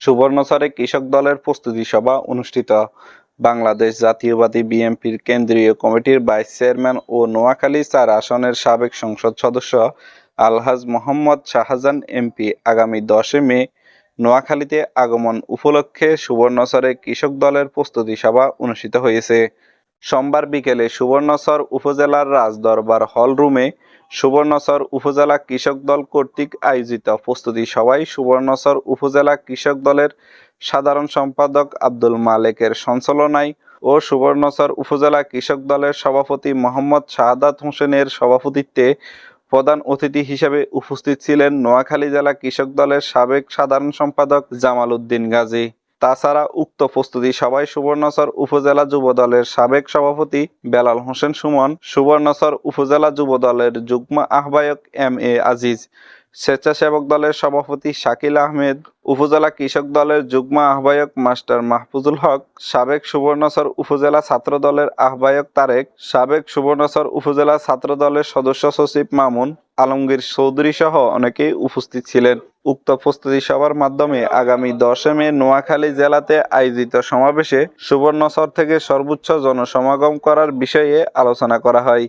সুবর্ণচরে কৃষক দলের প্রস্তুতি সভা অনুষ্ঠিত। বাংলাদেশ জাতীয়বাদী বিএনপির কেন্দ্রীয় কমিটির ভাইস চেয়ারম্যান ও নোয়াখালী চার আসনের সাবেক সংসদ সদস্য আলহাজ মোহাম্মদ শাহজান এমপি আগামী দশে মে নোয়াখালীতে আগমন উপলক্ষে সুবর্ণচরে কৃষক দলের প্রস্তুতি সভা অনুষ্ঠিত হয়েছে। সোমবার বিকেলে সুবর্ণচর উপজেলার রাজদরবার হল রুমে সুবর্ণচর উপজেলা কৃষক দল কর্তৃক আয়োজিত প্রস্তুতি সভায় সুবর্ণচর উপজেলা কৃষক দলের সাধারণ সম্পাদক আব্দুল মালেকের সঞ্চালনায় ও সুবর্ণচর উপজেলা কৃষক দলের সভাপতি মোহাম্মদ শাহাদাত হোসেনের সভাপতিত্বে প্রধান অতিথি হিসেবে উপস্থিত ছিলেন নোয়াখালী জেলা কৃষক দলের সাবেক সাধারণ সম্পাদক জামাল উদ্দিন গাজী। তাছাড়া উক্ত প্রস্তুতি সভায় সুবর্ণচর উপজেলা যুব দলের সাবেক সভাপতি বেলাল হোসেন সুমন, সুবর্ণচর উপজেলা যুব দলের যুগ্ম আহ্বায়ক এম এ আজিজ, স্বেচ্ছাসেবক দলের সভাপতি শাকিল আহমেদ, উপজেলা কৃষক দলের যুগ্ম আহ্বায়ক মাস্টার মাহফুজুল হক, সাবেক সুবর্ণচর উপজেলা ছাত্র দলের আহ্বায়ক তারেক, সাবেক সুবর্ণচর উপজেলা ছাত্র দলের সদস্য সচিব মামুন আলমগীর চৌধুরী সহ অনেকে উপস্থিত ছিলেন। উক্ত প্রস্তুতি সভার মাধ্যমে আগামী দশে মে নোয়াখালী জেলাতে আয়োজিত সমাবেশে সুবর্ণচর থেকে সর্বোচ্চ জনসমাগম করার বিষয়ে আলোচনা করা হয়।